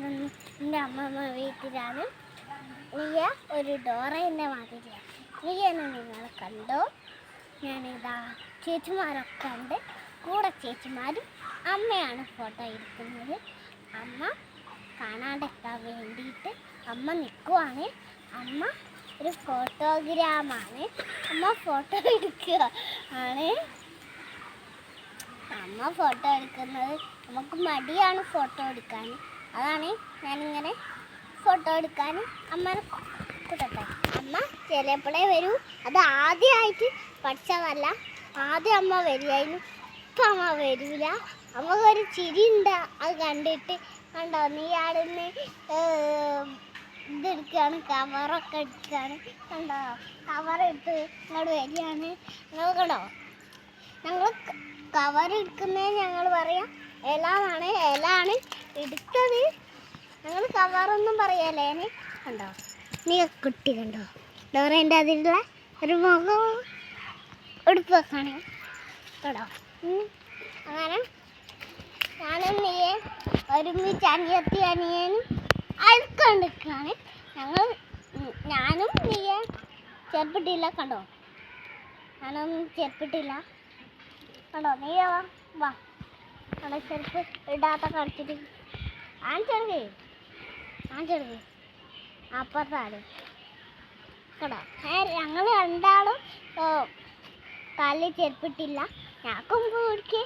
ഞാനൊന്ന് എന്റെ അമ്മമ്മ വീട്ടിലാണ്. നീയ ഒരു ഡോറ ഡോറേന്റെ മാതിരിയാണ് നീയെന്ന് നിങ്ങൾ കണ്ടോ? ഞാനിതാ ചേച്ചിമാരൊക്കെ ഉണ്ട് കൂടെ ചേച്ചിമാരും അമ്മയാണ് ഫോട്ടോ എടുക്കുന്നത്. അമ്മ കാണാണ്ടെത്താൻ വേണ്ടിയിട്ട് അമ്മ നിൽക്കുവാണ് അമ്മ ഒരു ഫോട്ടോഗ്രാമാണ്. അമ്മ ഫോട്ടോ എടുക്കുക ആണ് അമ്മ ഫോട്ടോ എടുക്കുന്നത്. നമുക്ക് മടിയാണ് ഫോട്ടോ എടുക്കാൻ. അതാണ് ഞാനിങ്ങനെ ഫോട്ടോ എടുക്കാൻ അമ്മനെ കൂട്ടട്ടെ അമ്മ ചിലപ്പോഴേ വരൂ. അത് ആദ്യമായിട്ട് പഠിച്ചതല്ല. ആദ്യം അമ്മ വരുമായിരുന്നു ഇപ്പം അമ്മ വരൂല. അമ്മക്കൊരു ചിരി ഉണ്ട് അത് കണ്ടിട്ട് കണ്ടോ? നീ ആടുന്ന് ഇതെടുക്കുകയാണ് കവറൊക്കെ എടുക്കുകയാണ് കണ്ടോ? കവറെടുത്ത് ഇങ്ങോട്ട് വരികയാണ്. കണ്ടോ? ഞങ്ങൾ കവർ ഞങ്ങൾ പറയാം. ഇല എന്നാണ് ഇല ആണ് എടുത്തത്. ഞങ്ങൾ കവറൊന്നും പറയല്ലേ? കണ്ടോ? നീ കുട്ടി കണ്ടോ? ഡോറേന്റെ അതിലുള്ള ഒരു മുഖം എടുത്ത് വെക്കാണ്. കേട്ടോ അങ്ങനെ ഞാനും നീയെ ഒരുമിച്ച് അനിയത്തി അനിയനും അഴുക്കൊണ്ടിരിക്കുകയാണ് ഞങ്ങൾ ഞാനും നീയെ ചെറുപ്പിട്ടില്ല കണ്ടോ? ഞാനൊന്നും ചെറുപ്പിട്ടില്ല കണ്ടോ? നീ വാ. വാ. കണ്ടോ ചെരുപ്പ് ഇടാത്ത കളിച്ചിട്ട് ചെറുകേ ഞാൻ അപ്പുറത്താണ് കേട്ടോ ഞങ്ങൾ രണ്ടാളും കാലിൽ ചെരുപ്പിട്ടില്ല. ഞാൻ കൊമ്പ് പിടിക്ക്.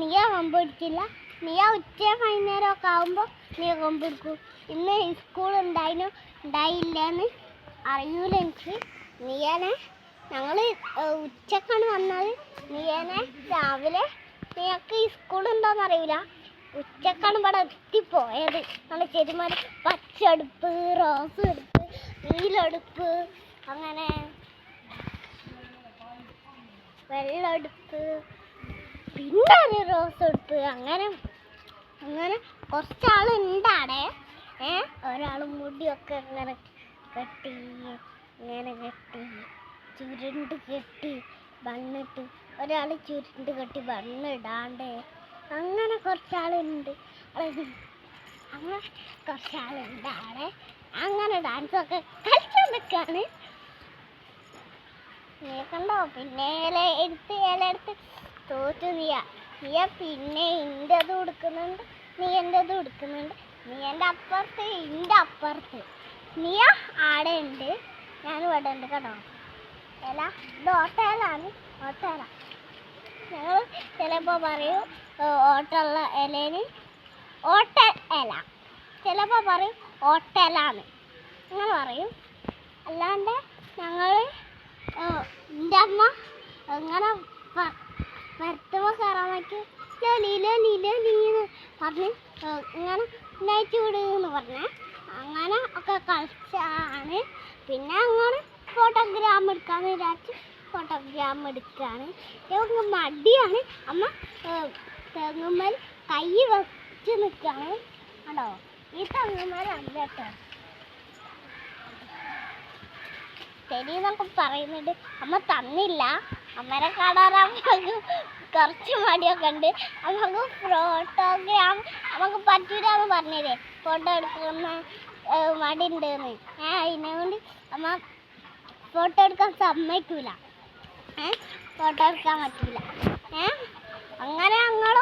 നീയ കൊമ്പ് പിടിക്കില്ല. നീയ ഉച്ച വൈകുന്നേരമൊക്കെ ആകുമ്പോൾ നീ കൊമ്പ് പിടിക്കും. ഇന്ന് സ്കൂൾ ഉണ്ടായിരുന്നു ഉണ്ടായില്ലെന്ന് അറിയൂല എനിക്ക്. നീയനെ ഞങ്ങൾ ഉച്ചക്കാണ് വന്നത്. നീയനെ രാവിലെ. നീയൊക്കെ സ്കൂൾ ഉണ്ടോയെന്ന് അറിയില്ല ഉച്ചക്കാണ് ഇവിടെ എത്തിപ്പോയത്. നല്ല ചെരുമാര് പച്ചടുപ്പ് റോസ് എടുപ്പ് നീലടുപ്പ് അങ്ങനെ വെള്ളമെടുപ്പ് പിന്നെ ഒരു റോസ് എടുപ്പ് അങ്ങനെ അങ്ങനെ കുറച്ചാൾ അവിടെ. ഏ ഒരാൾ മുടിയൊക്കെ ഇങ്ങനെ കെട്ടി ഇങ്ങനെ കെട്ടി ചുരുണ്ട് കെട്ടി ബണ്ണിട്ട് ഒരാൾ ചുരുണ്ട് കെട്ടി ബണ്ണിടാണ്ട് അങ്ങനെ കുറച്ചാളുണ്ട്. അത് അങ്ങനെ കുറച്ചാളുണ്ട് അവിടെ. അങ്ങനെ ഡാൻസൊക്കെ കളിച്ചു നിൽക്കാണ് നീ കണ്ടോ? പിന്നെ ഇല എടുത്ത് ഇല തോറ്റു നീയ. നീയ പിന്നെ ഇന്റെത് കൊടുക്കുന്നുണ്ട് നീ എന്റെത് കൊടുക്കുന്നുണ്ട് നീ എന്റെ അപ്പുറത്ത് ഇന്റെ അപ്പുറത്ത്. നീയ ആടെ ഉണ്ട്. ഞാൻ ഇവിടെ ഉണ്ട് കേട്ടോ. ഇല ഇത് ഓട്ടയിലാണ്. ഓട്ടയില. ഞങ്ങൾ ചിലപ്പോൾ പറയും ഏ, ഇലയിൽ ഓട്ടൽ ഓട്ട ഇല. ചിലപ്പോൾ പറയും ഓട്ടലാന്ന് അങ്ങനെ പറയും. അല്ലാണ്ട് ഞങ്ങൾ എന്റെ അമ്മ അങ്ങനെ വരുത്തുമ്പോൾ കയറാൻ പറ്റും ലലി ലലി ലീന്ന് പറഞ്ഞ് ഇങ്ങനെ നയിച്ചു വിടുന്നു പറഞ്ഞേ. അങ്ങനെ ഒക്കെ കളിച്ചാണ്. പിന്നെ അങ്ങനെ ഫോട്ടോഗ്രാം എടുക്കാമെന്ന് വിചാരിച്ച് ഫോട്ടോഗ്രാം എടുക്കുകയാണ് ഇവർക്ക് മടിയാണ്. അമ്മ തെങ്ങുമ്മൽ കൈ വെച്ച് നിൽക്കുകയാണ്. കണ്ടോ ഈ തെങ്ങുമ്മലല്ല കേട്ടോ ശരി എന്നൊക്കെ പറയുന്നുണ്ട്. അമ്മ തന്നില്ല. അമ്മനെ കാണാൻ അമ്മയ്ക്ക് കുറച്ച് മടിയൊക്കെ ഉണ്ട്. നമുക്ക് ഫോട്ടോഗ്രാം നമുക്ക് പറ്റൂലെന്ന് പറഞ്ഞില്ലേ? ഫോട്ടോ എടുക്കുന്ന മടി ഉണ്ടെന്ന്. ഏ അതിനെ കൊണ്ട് അമ്മ ഫോട്ടോ എടുക്കാൻ സമ്മതിക്കൂല. ഫോട്ടോ എടുക്കാൻ പറ്റൂല. ഏ അങ്ങനെ ഞങ്ങളൊക്കെ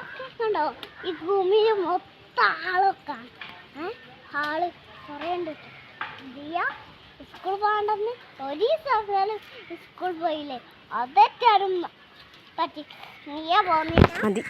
ഉണ്ടോ ഈ ഭൂമിയിൽ മൊത്തം ആളൊക്കെ. ആൾ കുറേ ഉണ്ട് ദിയ സ്കൂൾ പോകണ്ടെന്ന് ഒരു ദിവസം സ്കൂൾ പോയില്ലേ? അതൊക്കെ പറ്റി. നീയാ പോകുന്നില്ല മതി.